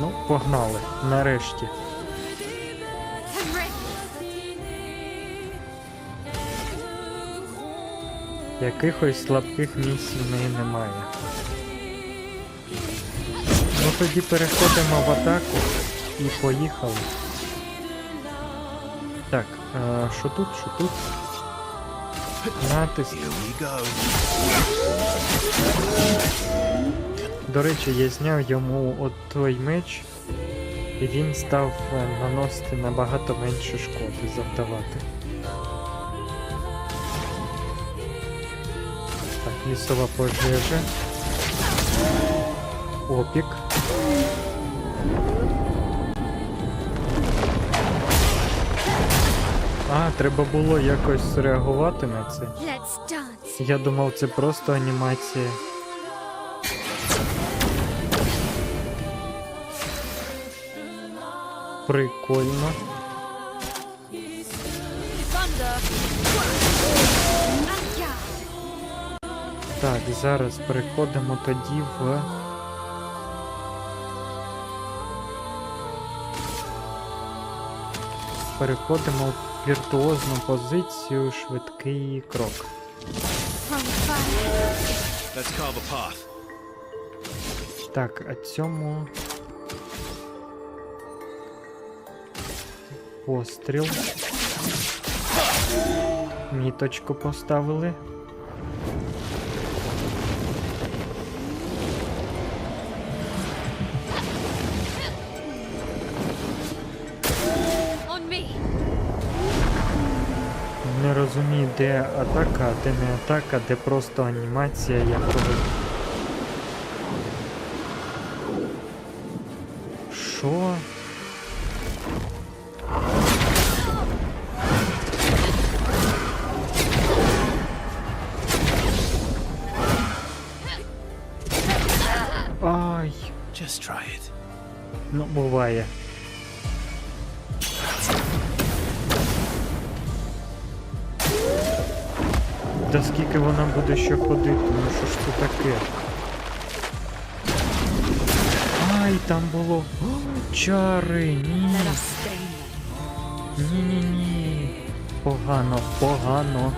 Ну, погнали. Нарешті. Якихось слабких місць в неї немає. Ну тоді переходимо в атаку і поїхали. Так, е, що тут, що тут? Натиск. До речі, я зняв йому от той меч, і він став е, наносити набагато менше шкоди завдавати. Так, лісова пожежа. Опік. А, треба було якось реагувати на це. Я думав, це просто анімація. Прикольно. Так, зараз переходимо тоді в. Переходимо в віртуозну позицію, швидкий крок. Так, а цьому. Постріл. Міточку поставили. Не розумію, де атака, а де не атака, де просто анімація якогось. Що? Ай, Just try it. ну буває. Та скільки вона буде ще ходити, ну що ж це таке? Ай, там було. О, чари, ні. Let us stay here. Ні, ні, ні. Погано, погано.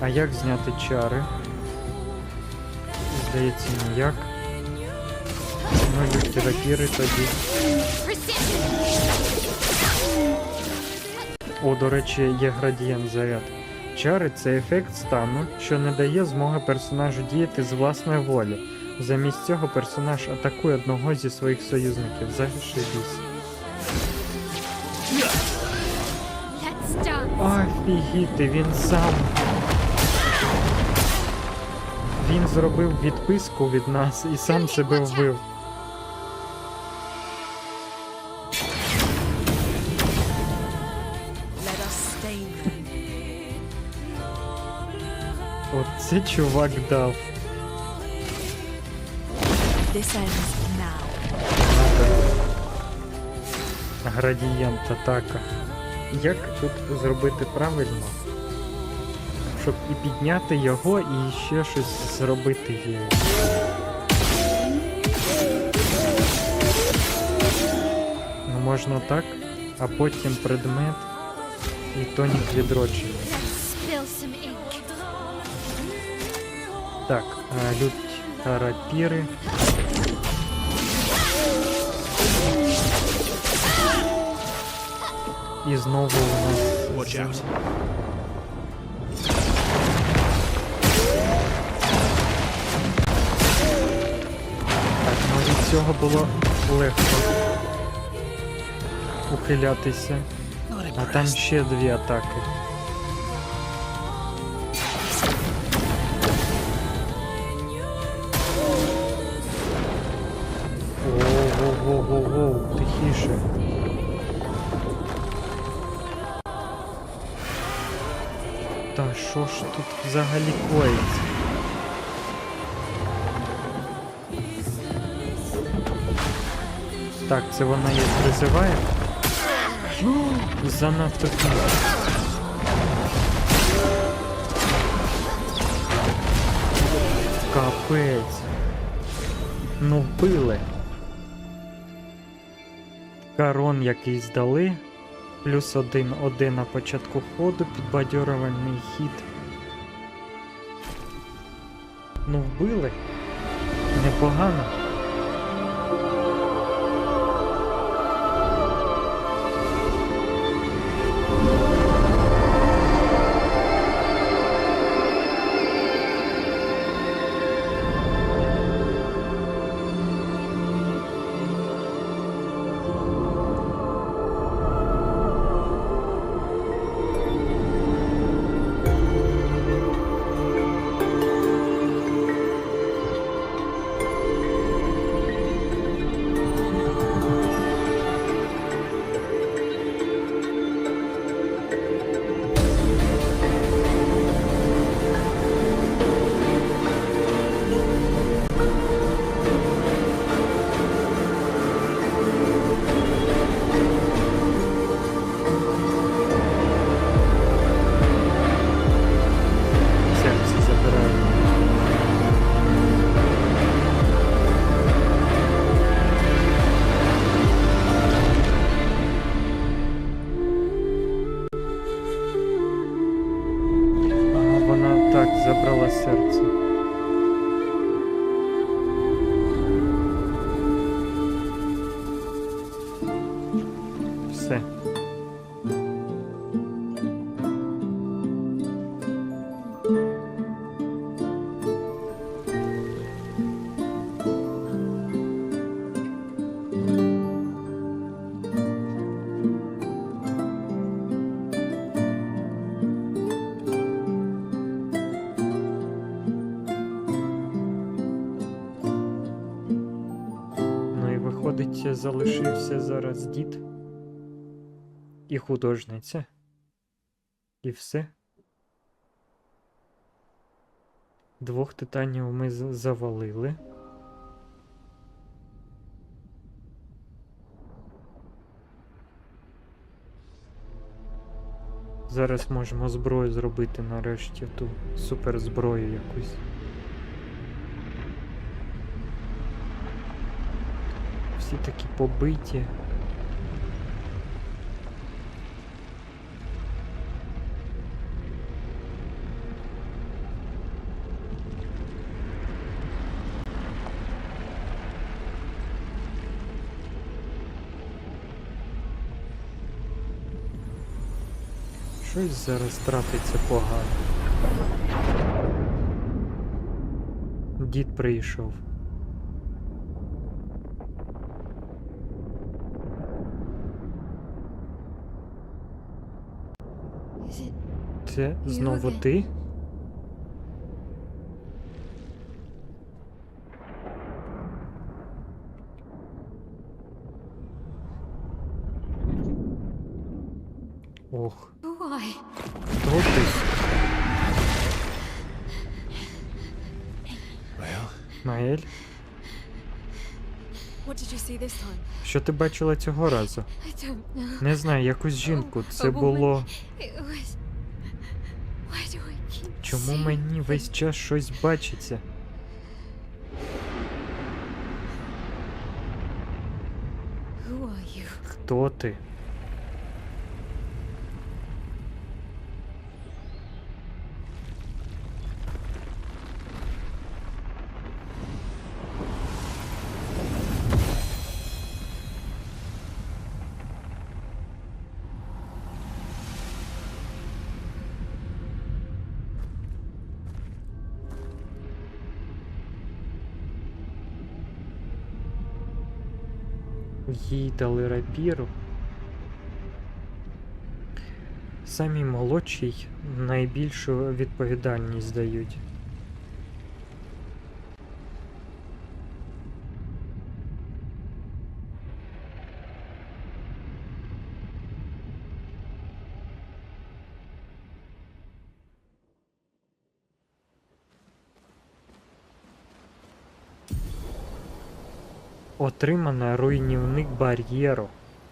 А як зняти чари? Здається, ніяк. Ну, люті рапіри тоді. О, до речі, є градієнт заряд. Чари це ефект стану, що не дає змоги персонажу діяти з власної волі. Замість цього персонаж атакує одного зі своїх союзників. Зашибісь. Офігіти, він сам. Він зробив відписку від нас і сам себе вбив. Оце чувак дав. Градієнт атака. Як тут зробити правильно? Щоб і підняти його, і ще щось зробити є. Ну можна так, а потім предмет і тонік відродження. Let's spill some ink. Так, а, лють та рапіри. І знову у нас. Від цього було легко ухилятися. А там ще дві атаки. Воу-воу-воу-воу, тихіше. Та що ж тут взагалі коїться? Так, це вона їх призиває? Занадто пізно. Капець. Ну вбили. Карон якийсь дали. Плюс один один на початку ходу, підбадьорювальний хід. Ну вбили. Непогано. Виходить, залишився зараз дід і художниця. І все. Двох титанів ми завалили. Зараз можемо зброю зробити нарешті ту суперзброю якусь. Всі такі побиті. Щось зараз трапиться погано. Дід прийшов. Is it Це знову ти? Ох, хто ти? Наель? Що ти бачила цього разу? Не знаю, якусь жінку. Це було. Чому мені весь час щось бачиться? Хто ти? Їй дали рапіру. Самі молодші найбільшу відповідальність дають. Отримано руйнівник бар'єру.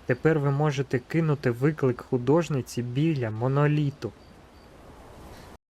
Тепер ви можете кинути виклик художниці біля моноліту.